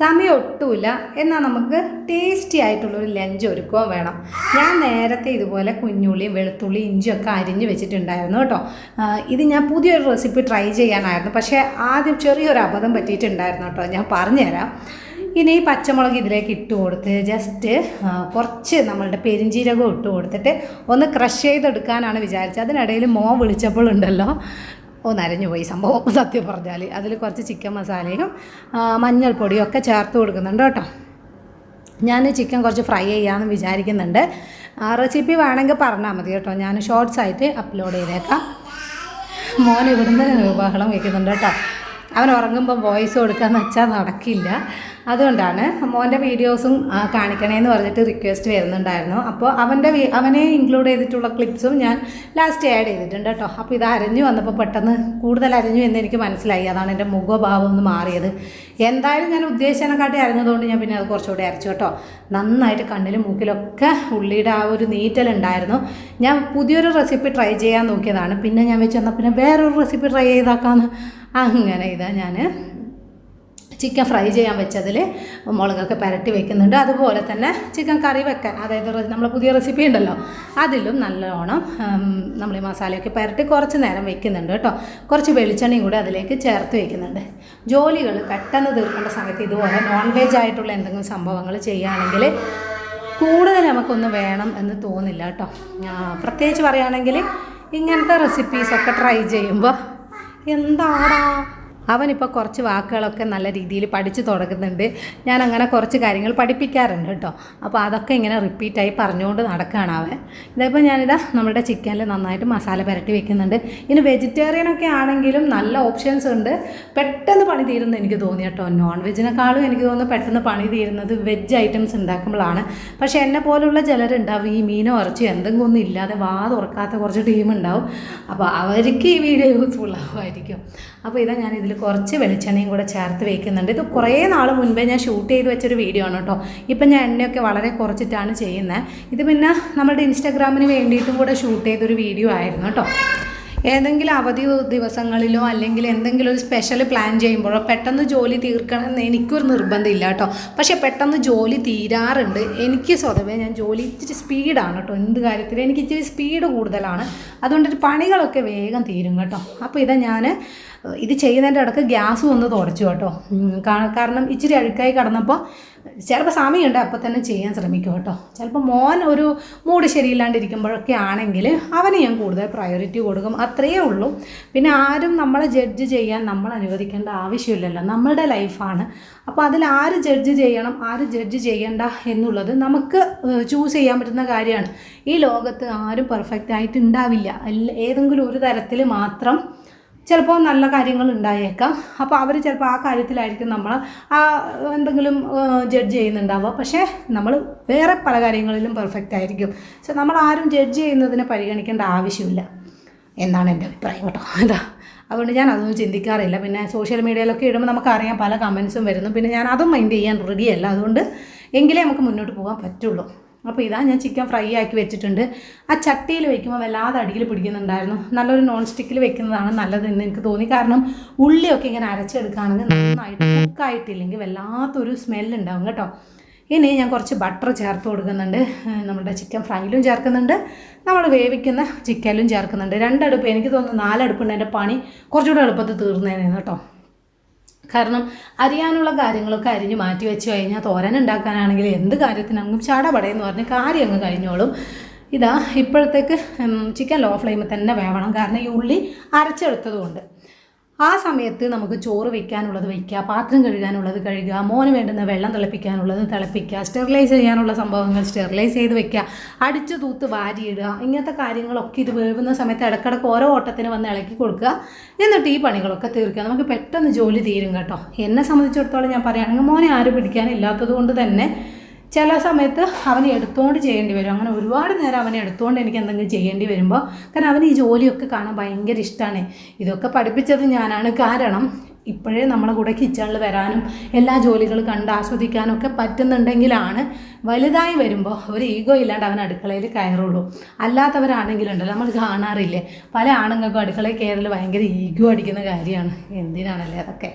സമയം ഒട്ടുമില്ല എന്നാൽ നമുക്ക് ടേസ്റ്റി ആയിട്ടുള്ളൊരു ലഞ്ച് ഒരുക്കുകയും വേണം. ഞാൻ നേരത്തെ ഇതുപോലെ കുഞ്ഞുള്ളിയും വെളുത്തുള്ളി ഇഞ്ചിയും ഒക്കെ അരിഞ്ഞ് വെച്ചിട്ടുണ്ടായിരുന്നു കേട്ടോ. ഇത് ഞാൻ പുതിയൊരു റെസിപ്പി ട്രൈ ചെയ്യാനായിരുന്നു. പക്ഷേ ആദ്യം ചെറിയൊരു അബദ്ധം പറ്റിയിട്ടുണ്ടായിരുന്നു കേട്ടോ. ഞാൻ പറഞ്ഞുതരാം. ഇനി ഈ പച്ചമുളക് ഇതിലേക്ക് ഇട്ട് കൊടുത്ത് ജസ്റ്റ് കുറച്ച് നമ്മളുടെ പെരിഞ്ചീരകം ഇട്ട് കൊടുത്തിട്ട് ഒന്ന് ക്രഷ് ചെയ്തെടുക്കാനാണ് വിചാരിച്ചത്. അതിനിടയിൽ മോ വിളിച്ചപ്പോഴുണ്ടല്ലോ ഒന്ന് അരഞ്ഞു പോയി സംഭവം സത്യം പറഞ്ഞാൽ അതിൽ കുറച്ച് ചിക്കൻ മസാലയും മഞ്ഞൾപ്പൊടിയും ഒക്കെ ചേർത്ത് കൊടുക്കുന്നുണ്ട് കേട്ടോ. ഞാൻ ചിക്കൻ കുറച്ച് ഫ്രൈ ചെയ്യാമെന്ന് വിചാരിക്കുന്നുണ്ട്. റെസിപ്പി വേണമെങ്കിൽ പറഞ്ഞാൽ മതി കേട്ടോ. ഞാൻ ഷോർട്സ് ആയിട്ട് അപ്ലോഡ് ചെയ്തേക്കാം. മോൻ ഇവിടുന്ന് ബഹളം വയ്ക്കുന്നുണ്ട് കേട്ടോ. അവൻ ഉറങ്ങുമ്പോൾ വോയിസ് കൊടുക്കാന്ന് വെച്ചാൽ നടക്കില്ല. അതുകൊണ്ടാണ് മോന്റെ വീഡിയോസും കാണിക്കണേന്ന് പറഞ്ഞിട്ട് റിക്വസ്റ്റ് വരുന്നുണ്ടായിരുന്നു. അപ്പോൾ അവന്റെ അവനെ ഇൻക്ലൂഡ് ചെയ്തിട്ടുള്ള ക്ലിപ്സും ഞാൻ ലാസ്റ്റ് ആഡ് ചെയ്തിട്ടുണ്ട് കേട്ടോ. അപ്പോൾ ഇത് അരഞ്ഞു വന്നപ്പോൾ പെട്ടെന്ന് കൂടുതൽ അരഞ്ഞു എന്ന് എനിക്ക് മനസ്സിലായി. അതാണ് എന്റെ മുഖഭാവം ഒന്ന് മാറിയത്. എന്തായാലും ഞാൻ ഉദ്ദേശിച്ചതിനെക്കാട്ടി അരഞ്ഞതുകൊണ്ട് ഞാൻ പിന്നെ അത് കുറച്ചുകൂടി അരച്ചു കേട്ടോ. നന്നായിട്ട് കണ്ണിലും മൂക്കിലൊക്കെ ഉള്ളിയുടെ ആ ഒരു നീറ്റലുണ്ടായിരുന്നു ഞാൻ പുതിയൊരു റെസിപ്പി ട്രൈ ചെയ്യാൻ നോക്കിയതാണ്. പിന്നെ ഞാൻ വെച്ച് വന്നാൽ പിന്നെ വേറൊരു റെസിപ്പി ട്രൈ ചെയ്താക്കാന്ന് അങ്ങനെ ഇതാ ഞാൻ ചിക്കൻ ഫ്രൈ ചെയ്യാൻ വെച്ചതിൽ മുളകൊക്കെ പരട്ടി വെക്കുന്നുണ്ട്. അതുപോലെ തന്നെ ചിക്കൻ കറി വെക്കാൻ അതായത് നമ്മൾ പുതിയ റെസിപ്പി ഉണ്ടല്ലോ അതിലും നല്ലോണം നമ്മൾ ഈ മസാലയൊക്കെ പരട്ടി കുറച്ച് നേരം വെക്കുന്നുണ്ട് കേട്ടോ. കുറച്ച് വെളിച്ചെണ്ണയും കൂടി അതിലേക്ക് ചേർത്ത് വെക്കുന്നുണ്ട്. ജോലികൾ പെട്ടെന്ന് തീർക്കേണ്ട സമയത്ത് ഇതുപോലെ നോൺ വെജ് ആയിട്ടുള്ള എന്തെങ്കിലും സംഭവങ്ങൾ ചെയ്യുകയാണെങ്കിൽ കൂടുതൽ നമുക്കൊന്നും വേണം എന്ന് തോന്നില്ല കേട്ടോ. പ്രത്യേകിച്ച് പറയുകയാണെങ്കിൽ ഇങ്ങനത്തെ റെസിപ്പീസൊക്കെ ട്രൈ ചെയ്യുമ്പോൾ എന്താടാ? അവനിപ്പോൾ കുറച്ച് വാക്കുകളൊക്കെ നല്ല രീതിയിൽ പഠിച്ചു തുടങ്ങുന്നുണ്ട്. ഞാൻ അങ്ങനെ കുറച്ച് കാര്യങ്ങൾ പഠിപ്പിക്കാറുണ്ട് കേട്ടോ. അപ്പോൾ അതൊക്കെ ഇങ്ങനെ റിപ്പീറ്റായി പറഞ്ഞുകൊണ്ട് നടക്കുകയാണ് അവൻ. ഇതേപ്പോൾ ഞാനിതാ നമ്മുടെ ചിക്കനിൽ നന്നായിട്ട് മസാല പുരട്ടി വെക്കുന്നുണ്ട്. ഇനി വെജിറ്റേറിയൻ ഒക്കെ ആണെങ്കിലും നല്ല ഓപ്ഷൻസ് ഉണ്ട്. പെട്ടെന്ന് പണി തീരുന്നു എനിക്ക് തോന്നി കേട്ടോ. നോൺ വെജിനെക്കാളും എനിക്ക് തോന്നുന്നു പെട്ടെന്ന് പണി തീരുന്നത് വെജ് ഐറ്റംസ് ഉണ്ടാക്കുമ്പോഴാണ്. പക്ഷേ എന്നെ പോലുള്ള ചിലരുണ്ടാവും. ഈ മീനോ ഇറച്ചിയോ എന്തെങ്കിലും ഒന്നും ഇല്ലാതെ വാ തുറക്കാത്ത കുറച്ച് ടീം ഉണ്ടാവും. അപ്പോൾ അവർക്ക് ഈ വീഡിയോ യൂസ്ഫുൾ ആവുമായിരിക്കും. അപ്പോൾ ഇതാ ഞാൻ ഇതിൽ കുറച്ച് വെളിച്ചെണ്ണയും കൂടെ ചേർത്ത് വെക്കുന്നുണ്ട്. ഇത് കുറേ നാൾ മുൻപേ ഞാൻ ഷൂട്ട് ചെയ്ത് വെച്ചൊരു വീഡിയോ ആണ് കേട്ടോ ഇപ്പം ഞാൻ എണ്ണയൊക്കെ വളരെ കുറച്ചിട്ടാണ് ചെയ്യുന്നത് ഇത് പിന്നെ നമ്മുടെ ഇൻസ്റ്റാഗ്രാമിന് വേണ്ടിയിട്ടും കൂടെ ഷൂട്ട് ചെയ്തൊരു വീഡിയോ ആയിരുന്നു കേട്ടോ ഏതെങ്കിലും അവധി ദിവസങ്ങളിലോ അല്ലെങ്കിൽ എന്തെങ്കിലും ഒരു സ്പെഷ്യൽ പ്ലാൻ ചെയ്യുമ്പോഴോ പെട്ടെന്ന് ജോലി തീർക്കണം എന്ന് എനിക്കൊരു നിർബന്ധമില്ല കേട്ടോ പക്ഷേ പെട്ടെന്ന് ജോലി തീരാറുണ്ട്. എനിക്ക് സ്വതവേ ഞാൻ ജോലി ഇച്ചിരി സ്പീഡാണ് കേട്ടോ എന്ത് കാര്യത്തിലും എനിക്ക് ഇച്ചിരി സ്പീഡ് കൂടുതലാണ്. അതുകൊണ്ട് പണികളൊക്കെ വേഗം തീരും കേട്ടോ അപ്പോൾ ഇതാ ഞാൻ ഇത് ചെയ്യുന്നതിന്റെ ഇടയ്ക്ക് ഗ്യാസും ഒന്ന് തുടച്ചു കേട്ടോ. കാരണം ഇച്ചിരി അഴുക്കായി കിടന്നപ്പോൾ ചിലപ്പോൾ സമയമുണ്ട് അപ്പോൾ തന്നെ ചെയ്യാൻ ശ്രമിക്കും കേട്ടോ. ചിലപ്പോൾ മോൻ ഒരു മൂഡ് ശരിയില്ലാണ്ടിരിക്കുമ്പോഴൊക്കെ ആണെങ്കിൽ അവന് ഞാൻ കൂടുതൽ പ്രയോറിറ്റി കൊടുക്കും. അത്രയേ ഉള്ളൂ. പിന്നെ ആരും നമ്മളെ ജഡ്ജ് ചെയ്യാൻ നമ്മൾ അനുവദിക്കേണ്ട ആവശ്യമില്ലല്ലോ. നമ്മളുടെ ലൈഫാണ് അപ്പോൾ അതിൽ ആര് ജഡ്ജ് ചെയ്യണം ആര് ജഡ്ജ് ചെയ്യേണ്ട എന്നുള്ളത് നമുക്ക് ചൂസ് ചെയ്യാൻ പറ്റുന്ന കാര്യമാണ്. ഈ ലോകത്ത് ആരും പെർഫെക്റ്റ് ആയിട്ട് ഉണ്ടാവില്ല. ഏതെങ്കിലും ഒരു തരത്തിൽ മാത്രം ചിലപ്പോൾ നല്ല കാര്യങ്ങൾ ഉണ്ടായേക്കാം. അപ്പോൾ അവർ ചിലപ്പോൾ ആ കാര്യത്തിലായിരിക്കും നമ്മൾ ആ എന്തെങ്കിലും ജഡ്ജ് ചെയ്യുന്നുണ്ടാവുക. പക്ഷേ നമ്മൾ വേറെ പല കാര്യങ്ങളിലും പെർഫെക്റ്റ് ആയിരിക്കും. സോ നമ്മൾ ആരും ജഡ്ജ് ചെയ്യുന്നതിനെ പരിഗണിക്കേണ്ട ആവശ്യമില്ല. എന്നാണ് എന്റെ അഭിപ്രായം കേട്ടോ. അതാ അതുകൊണ്ട് ഞാൻ അതൊന്നും ചിന്തിക്കാറില്ല. പിന്നെ സോഷ്യൽ മീഡിയയിലൊക്കെ ഇടുമ്പോൾ നമുക്കറിയാം പല കമൻസും വരുന്നു. പിന്നെ ഞാൻ അതും മൈൻഡ് ചെയ്യാൻ റെഡിയല്ല അതുകൊണ്ട് എങ്കിലേ നമുക്ക് മുന്നോട്ട് പോകാൻ പറ്റുള്ളൂ. അപ്പോൾ ഇതാ ഞാൻ ചിക്കൻ ഫ്രൈ ആക്കി വെച്ചിട്ടുണ്ട്. ആ ചട്ടിയിൽ വെക്കുമ്പോൾ വല്ലാതെ അടിയിൽ പിടിക്കുന്നുണ്ടായിരുന്നു. നല്ലൊരു നോൺ സ്റ്റിക്കിൽ വെക്കുന്നതാണ് നല്ലതെന്ന് എനിക്ക് തോന്നി. കാരണം ഉള്ളിയൊക്കെ ഇങ്ങനെ അരച്ചെടുക്കുകയാണെങ്കിൽ നന്നായിട്ട് കുക്കായിട്ടില്ലെങ്കിൽ വല്ലാത്തൊരു സ്മെല്ലുണ്ടാവും കേട്ടോ. ഇനി ഞാൻ കുറച്ച് ബട്ടർ ചേർത്ത് കൊടുക്കുന്നുണ്ട്. നമ്മുടെ ചിക്കൻ ഫ്രൈയിലും ചേർക്കുന്നുണ്ട്. നമ്മൾ വേവിക്കുന്ന ചിക്കനിലും ചേർക്കുന്നുണ്ട്. രണ്ടടുപ്പ് എനിക്ക് തോന്നുന്നു നാലടുപ്പുണ്ട്. എന്റെ പണി കുറച്ചുകൂടെ എളുപ്പത്തിൽ തീർന്നേനെ കേട്ടോ. കാരണം അറിയാനുള്ള കാര്യങ്ങളൊക്കെ അരിഞ്ഞ് മാറ്റി വെച്ച് കഴിഞ്ഞാൽ തോരൻ ഉണ്ടാക്കാനാണെങ്കിൽ എന്ത് കാര്യത്തിനാണെങ്കിലും ചടപടയെന്ന് പറഞ്ഞ് കാര്യം അങ്ങ് കഴിഞ്ഞോളും. ഇതാ ഇപ്പോഴത്തേക്ക് ചിക്കൻ ലോ ഫ്ലെയിമിൽ തന്നെ വേവണം. കാരണം ഈ ഉള്ളി അരച്ചെടുത്തത് കൊണ്ട് ആ സമയത്ത് നമുക്ക് ചോറ് വെക്കാനുള്ളത് വയ്ക്കുക പാത്രം കഴുകാനുള്ളത് കഴുകുക മോന് വേണ്ടുന്ന വെള്ളം തിളപ്പിക്കാനുള്ളത് തിളപ്പിക്കുക സ്റ്റെറിലൈസ് ചെയ്യാനുള്ള സംഭവങ്ങൾ സ്റ്റെറിലൈസ് ചെയ്ത് വെക്കുക അടിച്ചു തൂത്ത് വാരിയിടുക ഇങ്ങനത്തെ കാര്യങ്ങളൊക്കെ ഇത് വേവുന്ന സമയത്ത് ഇടക്കിടക്ക് ഓരോ ഓട്ടത്തിന് വന്ന് ഇളക്കി കൊടുക്കുക. എന്നിട്ട് ഈ പണികളൊക്കെ തീർക്കുക. നമുക്ക് പെട്ടെന്ന് ജോലി തീരും കേട്ടോ. എന്നെ സംബന്ധിച്ചിടത്തോളം ഞാൻ പറയുകയാണെങ്കിൽ മോനെ ആരും പിടിക്കാനില്ലാത്തത് കൊണ്ട് തന്നെ ചില സമയത്ത് അവനെ എടുത്തുകൊണ്ട് ചെയ്യേണ്ടി വരും. അങ്ങനെ ഒരുപാട് നേരം അവനെ എടുത്തുകൊണ്ട് എനിക്ക് എന്തെങ്കിലും ചെയ്യേണ്ടി വരുമ്പോൾ കാരണം അവന് ഈ ജോലിയൊക്കെ കാണാൻ ഭയങ്കര ഇഷ്ടമാണ് ഇതൊക്കെ പഠിപ്പിച്ചത് ഞാനാണ്. കാരണം ഇപ്പോഴേ നമ്മളെ കൂടെ കിച്ചണിൽ വരാനും എല്ലാ ജോലികളും കണ്ട് ആസ്വദിക്കാനും ഒക്കെ പറ്റുന്നുണ്ടെങ്കിലാണ് വലുതായി വരുമ്പോൾ ഒരു ഈഗോ ഇല്ലാണ്ട് അവൻ അടുക്കളയിൽ കയറുള്ളൂ. അല്ലാത്തവരാണെങ്കിലുണ്ടല്ലോ നമ്മൾ കാണാറില്ലേ? പല ആണുങ്ങൾക്കും അടുക്കളയിൽ കയറൽ ഭയങ്കര ഈഗോ അടിക്കുന്ന കാര്യമാണ്. എന്തിനാണല്ലേ അതൊക്കെ?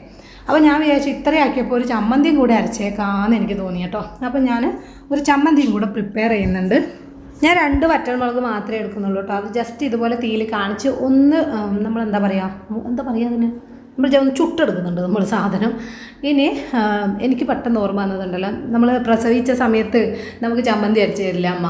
അപ്പോൾ ഞാൻ വിചാരിച്ചു ഇത്രയാക്കിയപ്പോൾ ഒരു ചമ്മന്തിയും കൂടെ അരച്ചേക്കാമെന്ന് എനിക്ക് തോന്നി കേട്ടോ. അപ്പോൾ ഞാൻ ഒരു ചമ്മന്തിയും കൂടെ പ്രിപ്പയർ ചെയ്യുന്നുണ്ട്. ഞാൻ രണ്ട് വറ്റൽമുളക് മാത്രമേ എടുക്കുന്നുള്ളൂ കേട്ടോ. അത് ജസ്റ്റ് ഇതുപോലെ തീയിൽ കാണിച്ച് ഒന്ന് നമ്മൾ എന്താ പറയുക എന്താ പറയുക അതിന്? നമ്മൾ ഒന്ന് ചുട്ടെടുക്കുന്നുണ്ട് നമ്മൾ സാധനം. ഇനി എനിക്ക് പെട്ടെന്ന് ഓർമ്മ വന്നതുണ്ടല്ലോ. നമ്മൾ പ്രസവിച്ച സമയത്ത് നമുക്ക് ചമ്മന്തി അരച്ച് തരില്ല അമ്മ?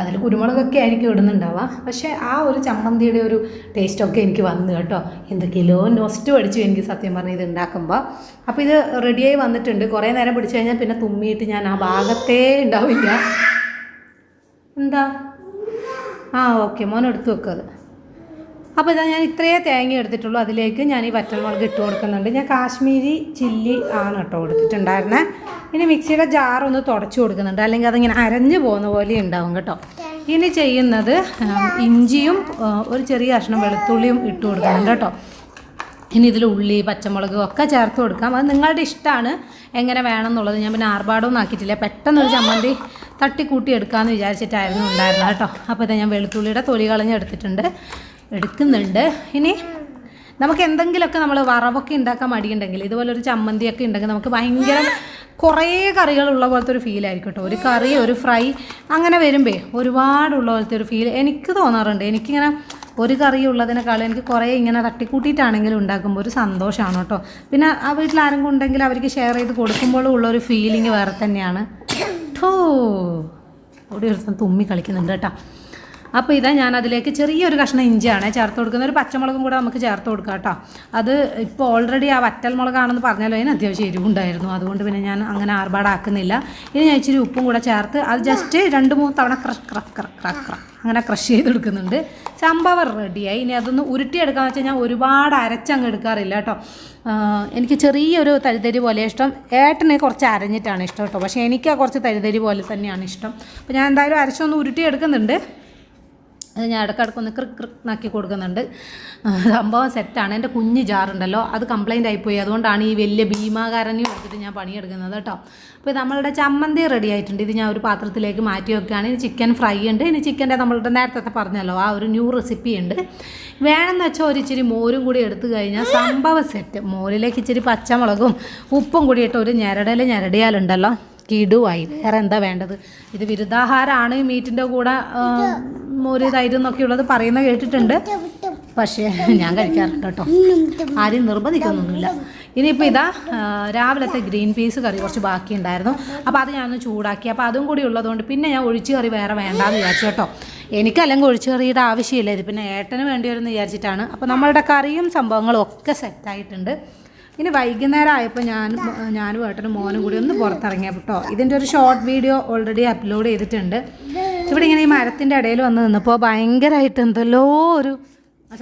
അതിൽ കുരുമുളകൊക്കെ ആയിരിക്കും ഇടുന്നുണ്ടാവുക. പക്ഷേ ആ ഒരു ചമ്മന്തിയുടെ ഒരു ടേസ്റ്റൊക്കെ എനിക്ക് വന്നു കേട്ടോ. എന്തൊക്കെയല്ലോ നൊസ്റ്റ് പഠിച്ചു എനിക്ക് സത്യം പറഞ്ഞ് ഇത് ഉണ്ടാക്കുമ്പോൾ അപ്പോൾ ഇത് റെഡിയായി വന്നിട്ടുണ്ട്. കുറേ നേരം പിടിച്ചു കഴിഞ്ഞാൽ പിന്നെ തുമ്മിയിട്ട് ഞാൻ ആ ഭാഗത്തേ ഉണ്ടാവില്ല എന്താ? ആ ഓക്കെ മോൻ എടുത്തു വെക്കത് അപ്പോൾ ഇതാ ഞാൻ ഇത്രയേ തേങ്ങ എടുത്തിട്ടുള്ളൂ. അതിലേക്ക് ഞാൻ ഈ വറ്റൽമുളക് ഇട്ട് കൊടുക്കുന്നുണ്ട്. ഞാൻ കാശ്മീരി ചില്ലി ആണ് കേട്ടോ കൊടുത്തിട്ടുണ്ടായിരുന്നത് ഇനി മിക്സിയുടെ ജാർ ഒന്ന് തുടച്ചു കൊടുക്കുന്നുണ്ട്. അല്ലെങ്കിൽ അതിങ്ങനെ അരഞ്ഞു പോകുന്ന പോലെ ഉണ്ടാവും കേട്ടോ. ഇനി ചെയ്യുന്നത് ഇഞ്ചിയും ഒരു ചെറിയ കഷ്ണം വെളുത്തുള്ളിയും ഇട്ട് കൊടുക്കുന്നുണ്ട് കേട്ടോ. ഇനി ഇതിൽ ഉള്ളി പച്ചമുളക് ഒക്കെ ചേർത്ത് കൊടുക്കാം. അത് നിങ്ങളുടെ ഇഷ്ടമാണ്. എങ്ങനെ വേണം എന്നുള്ളത് ഞാൻ പിന്നെ ആർഭാടമൊന്നും ആക്കിയിട്ടില്ല. പെട്ടെന്നൊരു ചമ്മന്തി തട്ടിക്കൂട്ടി എടുക്കാമെന്ന് വിചാരിച്ചിട്ടായിരുന്നു ഉണ്ടായിരുന്നത് കേട്ടോ. അപ്പോൾ ഇതാ ഞാൻ വെളുത്തുള്ളിയുടെ തൊലി കളഞ്ഞ് എടുത്തിട്ടുണ്ട്. എടുക്കുന്നുണ്ട്. ഇനി നമുക്ക് എന്തെങ്കിലുമൊക്കെ നമ്മൾ വറവൊക്കെ ഉണ്ടാക്കാൻ മടിയുണ്ടെങ്കിൽ ഇതുപോലെ ഒരു ചമ്മന്തിയൊക്കെ ഉണ്ടെങ്കിൽ നമുക്ക് ഭയങ്കര കുറേ കറികളുള്ള പോലത്തെ ഒരു ഫീലായിരിക്കും കേട്ടോ. ഒരു കറി ഒരു ഫ്രൈ അങ്ങനെ വരുമ്പേ ഒരുപാടുള്ള പോലത്തെ ഒരു ഫീൽ എനിക്ക് തോന്നാറുണ്ട്. എനിക്കിങ്ങനെ ഒരു കറി ഉള്ളതിനേക്കാളും എനിക്ക് കുറേ ഇങ്ങനെ തട്ടിക്കൂട്ടിയിട്ടാണെങ്കിലും ഉണ്ടാക്കുമ്പോൾ ഒരു സന്തോഷമാണ് കേട്ടോ. പിന്നെ ആ വീട്ടിൽ ആരെങ്കിലും ഉണ്ടെങ്കിൽ അവർക്ക് ഷെയർ ചെയ്ത് കൊടുക്കുമ്പോഴും ഉള്ള ഒരു ഫീലിംഗ് വേറെ തന്നെയാണ്. ഠോ! ഒരു ഒരു തുമ്മി കളിക്കുന്നുണ്ട് കേട്ടോ. അപ്പോൾ ഇതാ ഞാൻ അതിലേക്ക് ചെറിയൊരു കഷ്ണം ഇഞ്ചിയാണ് ചേർത്ത് കൊടുക്കുന്ന ഒരു പച്ചമുളകും കൂടെ നമുക്ക് ചേർത്ത് കൊടുക്കാം കേട്ടോ. അത് ഇപ്പോൾ ഓൾറെഡി ആ വറ്റൽ മുളകാണെന്ന് പറഞ്ഞാലും അതിന് അത്യാവശ്യം എരിവുണ്ടായിരുന്നു. അതുകൊണ്ട് പിന്നെ ഞാൻ അങ്ങനെ ആർഭാടാക്കുന്നില്ല. ഇനി ഞാൻ ഇച്ചിരി ഉപ്പും കൂടെ ചേർത്ത് അത് ജസ്റ്റ് രണ്ട് മൂന്ന് തവണ ക്രഷ് ക്രഷ് ക്രക്ക് ക്രക്ക് ക്രക്ക് അങ്ങനെ ക്രഷ് ചെയ്ത് ചെയ്തെടുക്കുന്നുണ്ട് സംഭവം റെഡിയായി ഇനി അതൊന്ന് ഉരുട്ടിയെടുക്കാന്ന് വെച്ചാൽ ഞാൻ ഒരുപാട് അരച്ചങ്ങ് എടുക്കാറില്ല കേട്ടോ. എനിക്ക് ചെറിയൊരു തരിതരി പോലെ ഇഷ്ടം. ഏട്ടന് കുറച്ച് അരഞ്ഞിട്ടാണ് ഇഷ്ടം കേട്ടോ. പക്ഷേ എനിക്ക് കുറച്ച് തരിതരി പോലെ തന്നെയാണ് ഇഷ്ടം. അപ്പോൾ ഞാൻ എന്തായാലും അരച്ചൊന്ന് ഉരുട്ടിയെടുക്കുന്നുണ്ട്. അത് ഞാൻ ഇടയ്ക്കിടയ്ക്കൊന്ന് ക്രിക്ക് ക്രിക്ക് നാക്കി കൊടുക്കുന്നുണ്ട്. സംഭവം സെറ്റാണ് എന്റെ കുഞ്ഞ് ജാറുണ്ടല്ലോ. അത് കംപ്ലൈന്റ് ആയിപ്പോയി അതുകൊണ്ടാണ് ഈ വലിയ ഭീമാകാരനെയും എടുത്തിട്ട് ഞാൻ പണിയെടുക്കുന്നത് കേട്ടോ. അപ്പോൾ നമ്മളുടെ ചമ്മന്തി റെഡി ആയിട്ടുണ്ട്. ഇത് ഞാൻ ഒരു പാത്രത്തിലേക്ക് മാറ്റി വെക്കുകയാണ് ഇനി ചിക്കൻ ഫ്രൈ ഉണ്ട്. ഇനി ചിക്കന്റെ നമ്മളുടെ നേരത്തെ പറഞ്ഞല്ലോ. ആ ഒരു ന്യൂ റെസിപ്പി ഉണ്ട്. വേണമെന്ന് വെച്ചാൽ ഒരു ഇച്ചിരി മോരും കൂടി എടുത്തു കഴിഞ്ഞാൽ സംഭവ സെറ്റ് മോരിലേക്ക് ഇച്ചിരി പച്ചമുളകും ഉപ്പും കൂടി ഇട്ട് ഒരു ഞരടൽ ഞെരടിയാലുണ്ടല്ലോ. കിടുവായി. വേറെ എന്താ വേണ്ടത്? ഇത് വിരുദ്ധാഹാരമാണ് മീറ്റിന്റെ കൂടെ മോര് തൈര് എന്നൊക്കെ ഉള്ളത് പറയുന്ന കേട്ടിട്ടുണ്ട്. പക്ഷേ ഞാൻ കഴിക്കാറുണ്ട് കേട്ടോ. ആരും നിർബന്ധിക്കുന്നൊന്നുമില്ല. ഇനിയിപ്പോൾ ഇതാ രാവിലത്തെ ഗ്രീൻ പീസ് കറി കുറച്ച് ബാക്കി ഉണ്ടായിരുന്നു അപ്പോൾ അത് ഞാനൊന്ന് ചൂടാക്കി. അപ്പോൾ അതും കൂടി ഉള്ളതുകൊണ്ട് പിന്നെ ഞാൻ ഒഴിച്ച് കറി വേറെ വേണ്ടാന്ന് വിചാരിച്ചു കേട്ടോ. എനിക്കല്ലെങ്കിൽ ഒഴിച്ച് കറിയുടെ ആവശ്യമില്ല. ഇത് പിന്നെ ഏട്ടന് വേണ്ടി വരുമെന്ന് വിചാരിച്ചിട്ടാണ്. അപ്പോൾ നമ്മളുടെ കറിയും സംഭവങ്ങളും ഒക്കെ സെറ്റായിട്ടുണ്ട് ഇനി വൈകുന്നേരം ആയപ്പോൾ ഞാൻ ഞാനും ഏട്ടനും മോനും കൂടി ഒന്ന് പുറത്തിറങ്ങിയപ്പോൾ കേട്ടോ ഇതിന്റെ ഒരു ഷോർട്ട് വീഡിയോ ഓൾറെഡി അപ്ലോഡ് ചെയ്തിട്ടുണ്ട്. ഇവിടെ ഈ മരത്തിന്റെ ഇടയിൽ വന്ന് നിന്നപ്പോൾ ഭയങ്കരമായിട്ട് എന്തല്ലോ ഒരു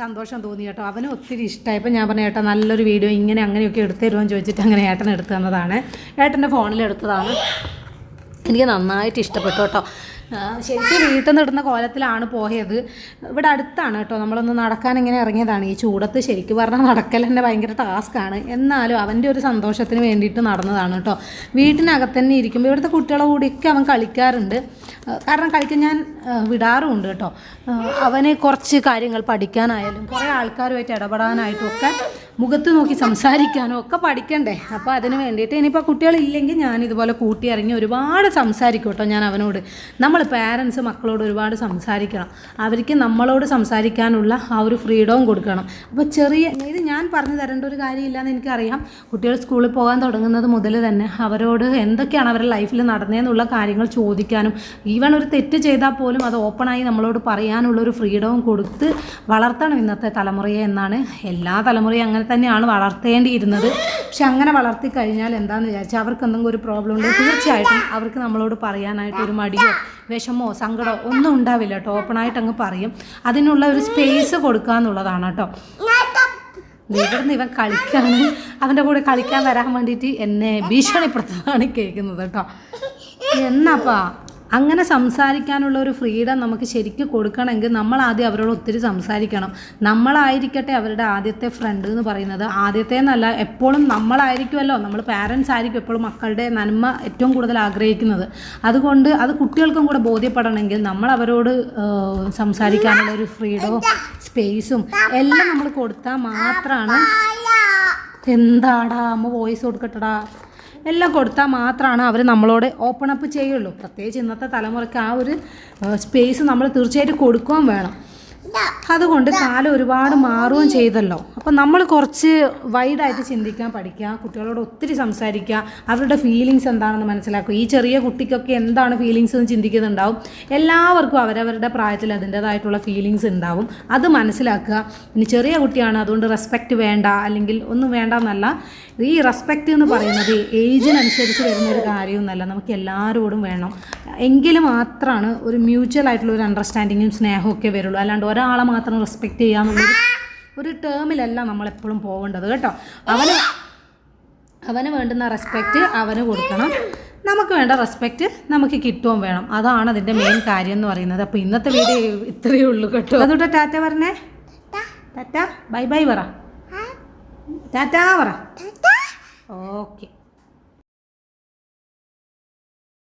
സന്തോഷം തോന്നി കേട്ടോ. അവന് ഒത്തിരി ഇഷ്ടമായപ്പോൾ ഞാൻ പറഞ്ഞു ഏട്ടാ നല്ലൊരു വീഡിയോ ഇങ്ങനെ അങ്ങനെയൊക്കെ എടുത്തു തരുമോ എന്ന് ചോദിച്ചിട്ട് അങ്ങനെ ഏട്ടൻ എടുത്തു തന്നതാണ്. ഏട്ടന്റെ ഫോണിൽ എടുത്തതാണ്. എനിക്ക് നന്നായിട്ട് ഇഷ്ടപ്പെട്ടു കേട്ടോ. ശരിക്കും വീട്ടിൽ നിന്ന് ഇടുന്ന കോലത്തിലാണ് പോയത്. ഇവിടെ അടുത്താണ് കേട്ടോ. നമ്മളൊന്ന് നടക്കാൻ ഇങ്ങനെ ഇറങ്ങിയതാണ്. ഈ ചൂടത്ത് ശരിക്കും പറഞ്ഞാൽ നടക്കൽ തന്നെ ഭയങ്കര ടാസ്ക്കാണ് എന്നാലും അവന്റെ ഒരു സന്തോഷത്തിന് വേണ്ടിയിട്ട് നടന്നതാണ് കേട്ടോ. വീട്ടിനകത്ത് തന്നെ ഇരിക്കുമ്പോൾ ഇവിടുത്തെ കുട്ടികളെ കൂടിയൊക്കെ അവൻ കളിക്കാറുണ്ട്. കാരണം കളിക്കാൻ ഞാൻ വിടാറുമുണ്ട് കേട്ടോ. അവനെ കുറച്ച് കാര്യങ്ങൾ പഠിക്കാനായാലും കുറേ ആൾക്കാരുമായിട്ട് ഇടപെടാനായിട്ടും ഒക്കെ മുഖത്ത് നോക്കി സംസാരിക്കാനോ ഒക്കെ പഠിക്കണ്ടേ. അപ്പോൾ അതിന് വേണ്ടിയിട്ട് ഇനിയിപ്പോൾ കുട്ടികളില്ലെങ്കിൽ ഞാൻ ഇതുപോലെ കൂട്ടി ഇറങ്ങി ഒരുപാട് സംസാരിക്കും കേട്ടോ ഞാൻ അവനോട്. നമ്മൾ പാരൻസ് മക്കളോട് ഒരുപാട് സംസാരിക്കണം. അവർക്ക് നമ്മളോട് സംസാരിക്കാനുള്ള ആ ഒരു ഫ്രീഡവും കൊടുക്കണം. അപ്പോൾ ചെറിയ ഇത് ഞാൻ പറഞ്ഞു തരേണ്ട ഒരു കാര്യമില്ലെന്ന് എനിക്കറിയാം. കുട്ടികൾ സ്കൂളിൽ പോകാൻ തുടങ്ങുന്നത് മുതൽ തന്നെ അവരോട് എന്തൊക്കെയാണ് അവരുടെ ലൈഫിൽ നടന്നതെന്നുള്ള കാര്യങ്ങൾ ചോദിക്കാനും ഈവൻ ഒരു തെറ്റ് ചെയ്താൽ പോലും അത് ഓപ്പണായി നമ്മളോട് പറയാനുള്ള ഒരു ഫ്രീഡവും കൊടുത്ത് വളർത്തണം ഇന്നത്തെ തലമുറയെ എന്നാണ് എല്ലാ തലമുറയും അങ്ങനെ തന്നെയാണ് വളർത്തേണ്ടിയിരുന്നത്. പക്ഷെ അങ്ങനെ വളർത്തി കഴിഞ്ഞാൽ എന്താണെന്ന് വിചാരിച്ചാൽ അവർക്ക് എന്തെങ്കിലും ഒരു പ്രോബ്ലം ഉണ്ടെങ്കിൽ തീർച്ചയായിട്ടും അവർക്ക് നമ്മളോട് പറയാനായിട്ട് ഒരു മടിയോ വിഷമോ സങ്കടമോ ഒന്നും ഉണ്ടാവില്ല കേട്ടോ. ഓപ്പണായിട്ട് അങ്ങ് പറയും. അതിനുള്ള ഒരു സ്പേസ് കൊടുക്കുക എന്നുള്ളതാണ് കേട്ടോ ഇവിടുന്ന് ഇവൻ കളിക്കാണ്. അവന്റെ കൂടെ കളിക്കാൻ വരാൻ വേണ്ടിയിട്ട് എന്നെ ഭീഷണിപ്പെടുത്തുന്നതാണ് കേൾക്കുന്നത് കേട്ടോ. എന്നാപ്പാ? അങ്ങനെ സംസാരിക്കാനുള്ള ഒരു ഫ്രീഡം നമുക്ക് ശരിക്കും കൊടുക്കണമെങ്കിൽ നമ്മൾ ആദ്യം അവരോട് ഒത്തിരി സംസാരിക്കണം. നമ്മളായിരിക്കട്ടെ അവരുടെ ആദ്യത്തെ ഫ്രണ്ട് എന്ന് പറയുന്നത്. ആദ്യത്തെ എന്നല്ല എപ്പോഴും നമ്മളായിരിക്കുമല്ലോ. നമ്മൾ പാരൻസ് ആയിരിക്കും എപ്പോഴും മക്കളുടെ നന്മ ഏറ്റവും കൂടുതൽ ആഗ്രഹിക്കുന്നത്. അതുകൊണ്ട് അത് കുട്ടികൾക്കും കൂടെ ബോധ്യപ്പെടണമെങ്കിൽ നമ്മൾ അവരോട് സംസാരിക്കാനുള്ള ഒരു ഫ്രീഡവും സ്പേസും എല്ലാം നമ്മൾ കൊടുത്താൽ മാത്രമാണ് എന്താടാ അമ്മ വോയിസ് കൊടുക്കട്ടടാ. എല്ലാം കൊടുത്താൽ മാത്രമാണ് അവർ നമ്മളോട് ഓപ്പൺ അപ്പ് ചെയ്യുള്ളൂ. പ്രത്യേകിച്ച് ഇന്നത്തെ തലമുറയ്ക്ക് ആ ഒരു സ്പേസ് നമ്മൾ തീർച്ചയായിട്ടും കൊടുക്കുകയും വേണം. അതുകൊണ്ട് കാലം ഒരുപാട് മാറുകയും ചെയ്തല്ലോ. അപ്പോൾ നമ്മൾ കുറച്ച് വൈഡായിട്ട് ചിന്തിക്കാൻ പഠിക്കുക കുട്ടികളോട് ഒത്തിരി സംസാരിക്കുക അവരുടെ ഫീലിങ്സ് എന്താണെന്ന് മനസ്സിലാക്കുക. ഈ ചെറിയ കുട്ടിക്കൊക്കെ എന്താണ് ഫീലിങ്സ് എന്ന് ചിന്തിക്കുന്നുണ്ടാവും. എല്ലാവർക്കും അവരവരുടെ പ്രായത്തിൽ അതിന്റേതായിട്ടുള്ള ഫീലിങ്സ് ഉണ്ടാവും. അത് മനസ്സിലാക്കുക. ഇനി ചെറിയ കുട്ടിയാണ് അതുകൊണ്ട് റെസ്പെക്റ്റ് വേണ്ട അല്ലെങ്കിൽ ഒന്നും വേണ്ട എന്നല്ല ഈ റെസ്പെക്റ്റ് എന്ന് പറയുന്നത് ഏജിനനുസരിച്ച് വരുന്ന ഒരു കാര്യമൊന്നുമല്ല നമുക്ക് എല്ലാവരോടും വേണം. എങ്കിൽ മാത്രമാണ് ഒരു മ്യൂച്വൽ ആയിട്ടുള്ള ഒരു അണ്ടർസ്റ്റാൻഡിങ്ങും സ്നേഹമൊക്കെ വരുള്ളൂ. അല്ലാണ്ട് ഒരാളെ മാത്രം റെസ്പെക്റ്റ് ചെയ്യാന്നുള്ളൊരു ഒരു ടേമിലല്ല നമ്മളെപ്പോഴും പോകേണ്ടത് കേട്ടോ. അവന് അവന് വേണ്ടുന്ന റെസ്പെക്റ്റ് അവന് കൊടുക്കണം. നമുക്ക് വേണ്ട റെസ്പെക്റ്റ് നമുക്ക് കിട്ടുകയും വേണം. അതാണ് അതിന്റെ മെയിൻ കാര്യം എന്ന് പറയുന്നത്. അപ്പോൾ ഇന്നത്തെ വീഡിയോ ഇത്രയേ ഉള്ളൂ കേട്ടോ. അതുകൊണ്ട് ടാറ്റ പറഞ്ഞേ. ടാറ്റ ബൈ ബൈ പറ. ടാറ്റ പറ. ഓക്കെ